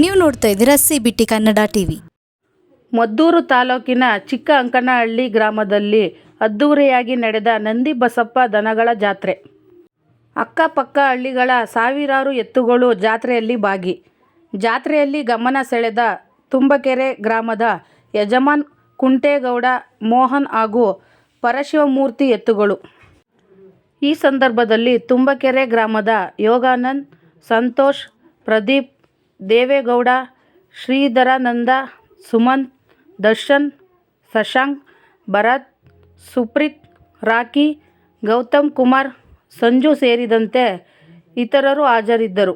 ನೀವು ನೋಡ್ತಾ ಇದ್ದೀರಾ C B T Kannada T V Maddur ತಾಲೂಕಿನ ಚಿಕ್ಕ ಅಂಕನಹಳ್ಳಿ ಗ್ರಾಮದಲ್ಲಿ ಅದ್ದೂರಿಯಾಗಿ ನಡೆದ ನಂದಿ ಬಸಪ್ಪ ದನಗಳ ಜಾತ್ರೆ. ಅಕ್ಕಪಕ್ಕ ಹಳ್ಳಿಗಳ ಸಾವಿರಾರು ಎತ್ತುಗಳು ಜಾತ್ರೆಯಲ್ಲಿ ಭಾಗಿ. ಜಾತ್ರೆಯಲ್ಲಿ ಗಮನ ಸೆಳೆದ ತುಂಬಕೆರೆ ಗ್ರಾಮದ ಯಜಮಾನ್ ಕುಂಟೇಗೌಡ, ಮೋಹನ್ ಹಾಗೂ ಪರಶಿವಮೂರ್ತಿ ಎತ್ತುಗಳು. ಈ ಸಂದರ್ಭದಲ್ಲಿ ತುಂಬಕೆರೆ ಗ್ರಾಮದ ಯೋಗಾನಂದ್, ಸಂತೋಷ್, ಪ್ರದೀಪ್ ದೇವೇಗೌಡ ಶ್ರೀಧರಾನಂದ ಸುಮಂತ್ ದರ್ಶನ್ ಶಶಾಂಕ್ ಭರತ್ ಸುಪ್ರೀತ್ ರಾಕಿ ಗೌತಮ್ ಕುಮಾರ್ ಸಂಜು ಸೇರಿದಂತೆ ಇತರರು ಹಾಜರಿದ್ದರು.